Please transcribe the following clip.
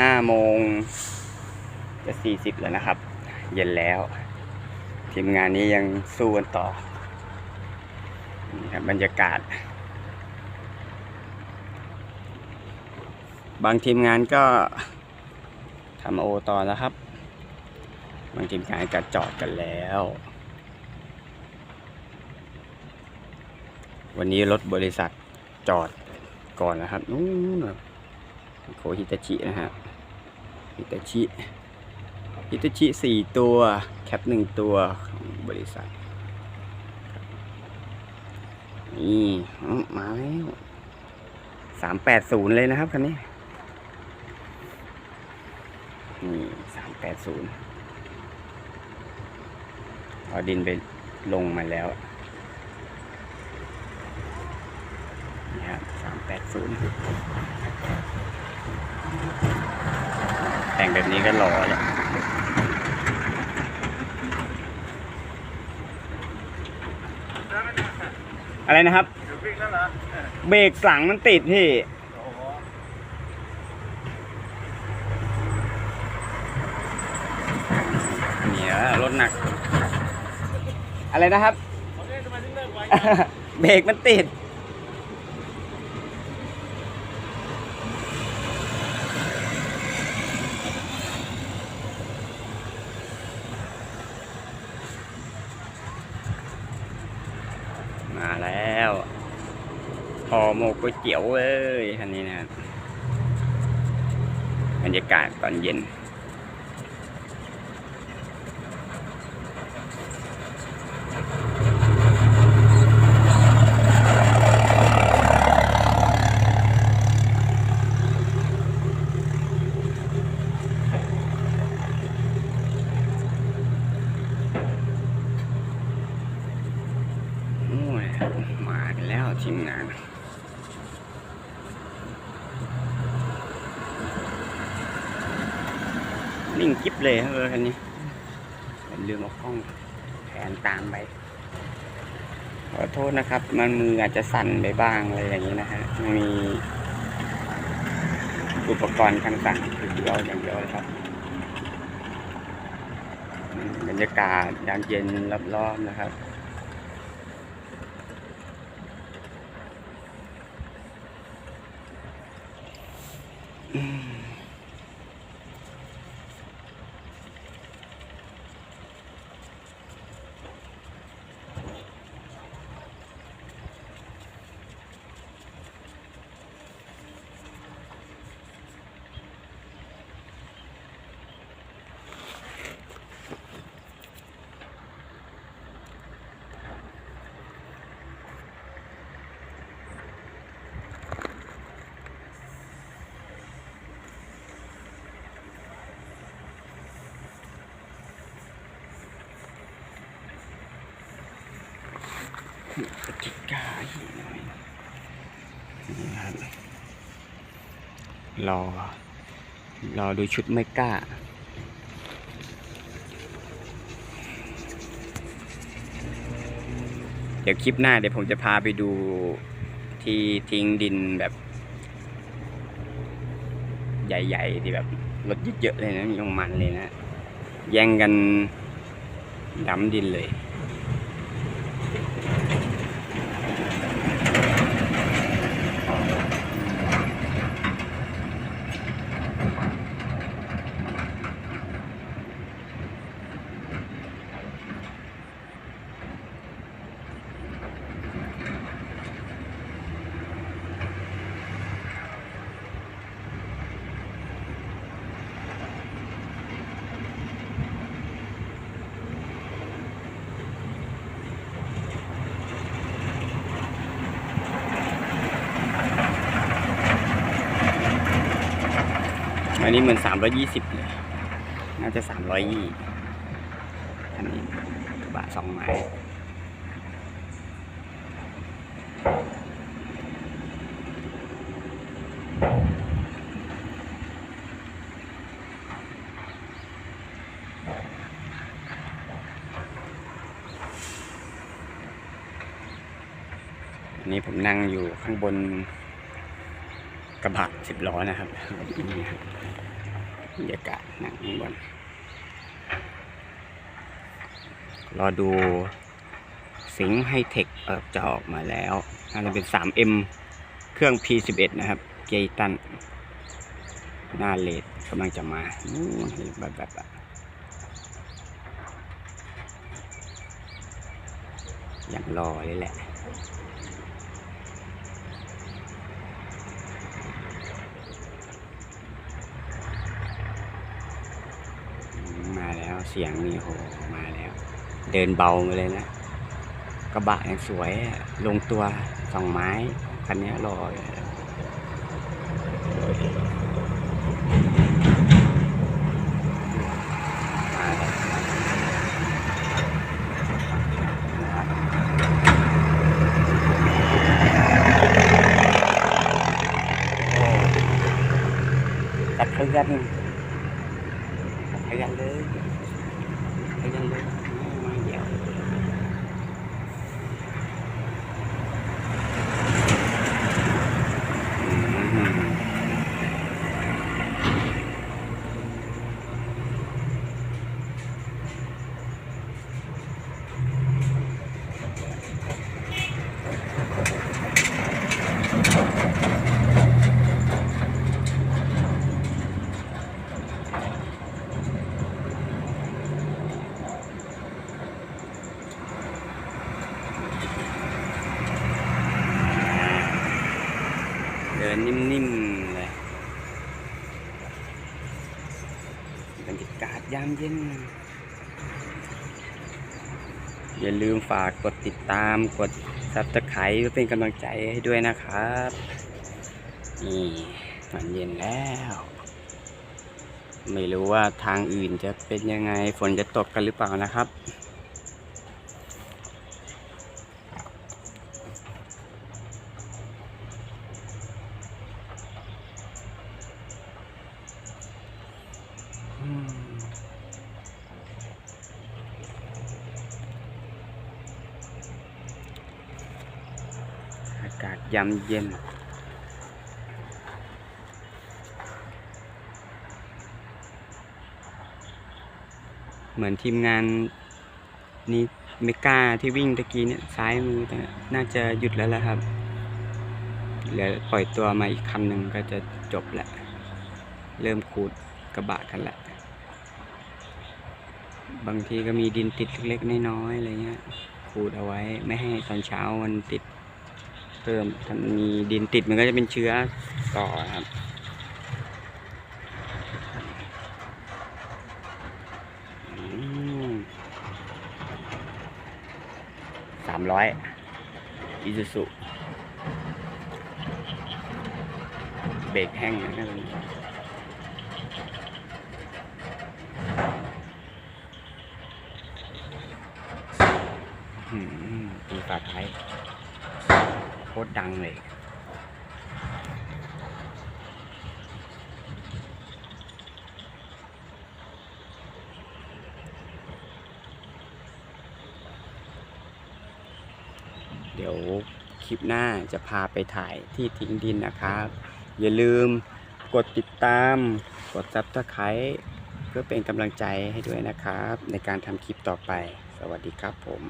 ห้าโมงจะสี่สิบแล้วนะครับ เย็นแล้ว ทีมงานนี้ยังสู้กันต่อนี่ครับบรรยากาศ บางทีมงานก็ทำโอต่อแล้วครับ บางทีมงานก็จอดกันแล้ว วันนี้รถบริษัทจอดก่อนนะครับนู้นโคฮิตาชินะฮะ ฮิตาชิฮิตาชิสี่ตัวแคปหนึ่งตัวของบริษัทนี่มาแล้วสามแปดศูนย์เลยนะครับคันนี้นี่สามแปดศูนย์เอาดินไปลงมาแล้วนี่ครับสามแปดศูนย์ แต่งแบบนี้ก็หล่อเลยอะไรนะครับ เบรกหลังมันติดพี่เนี่ยรถหนัก อะไรนะครับ เบรกมันติด มาแล้วพอห มก๋วยเตี๋ยวเอ้ยคันนี้นะครับบรรยากาศตอนเย็น โอ้ยมากันแล้วทีมงาน นิ่งกิ๊ บเลยครับเออคันนี้ ผมลืมเอากล้องแผนตามไป ขอโทษนะครับ มันมืออาจจะสั่นไปบ้างอะไรอย่างนี้นะฮะมีอุปกรณ์กันสั่งคือเดียอย่างเดียวเลยครับบรรยากาศยามเย็นรอบๆนะครับ รับรอรอดูชุดไม่กล้า เดี๋ยวคลิปหน้าเดี๋ยวผมจะพาไปดูที่ทิ้งดินแบบ ใหญ่ๆ ที่แบบรถเยอะๆเลยนะมีองมันเลยนะ แย่งกันดำดินเลย นี้เหมือนสามร้อยี่สิบเลยน่าจะสามร้อยยี่อันนี้กระบะสองไม้อันนี้ผมนั่งอยู่ข้างบน กระบะสิบล้อนะครับนี่ครับบรรยากาศหนังข้างบนรอดูสิงห์ไฮเทคเออจะออกมาแล้วอัน่าจะเป็น 3M เครื่อง P11 นะครับเจตัน หน้าเลดกำลังจะมาแบบแบบแบบอย่างรอเลยแหละ มาแล้วเสียงนี่โหมาแล้ว เดินเบามาเลยนะกระบะยังสวยลงตัวสองไม้คันนี้รอเลยมาแล้วโอ้กระเทือนกระเทือนเลย กระเทือนเลยมาเดี่ยว อืม เดินนิ่มๆเลยบรรยากาศยามเย็น อย่าลืมฝากกดติดตามกดซับสไครต์เพื่อเป็นกำลังใจให้ด้วยนะครับนี่มันเย็นแล้ว ไม่รู้ว่าทางอื่นจะเป็นยังไงฝนจะตกกันหรือเปล่านะครับ อืมอากาศ ยามเย็น เหมือนทีมงานนี้เมกาที่วิ่งตะกี้เนี่ยซ้ายมือแต่น่าจะหยุดแล้วละครับเหลือปล่อยตัวมาอีกคันหนึ่งก็จะจบแหละ เริ่มขูดกระบะกันแหละ บางทีก็มีดินติดเล็กๆน้อยๆอะไรเงี้ยขูดเอาไว้ไม่ให้ตอนเช้ามันติด เพิ่มถ้ามีดินติดมันก็จะเป็นเชื้อต่อครับสามร้อยอิซูซุเบรกแห้งนะกันอืมตีฝาท้าย คตรดังเลยเดี๋ยวคลิปหน้าจะพาไปถ่ายที่ทิ้งดินนะครับ อย่าลืมกดติดตาม กดซับสไครต์เพื่อเป็นกำลังใจให้ด้วยนะครับ ในการทำคลิปต่อไป สวัสดีครับผม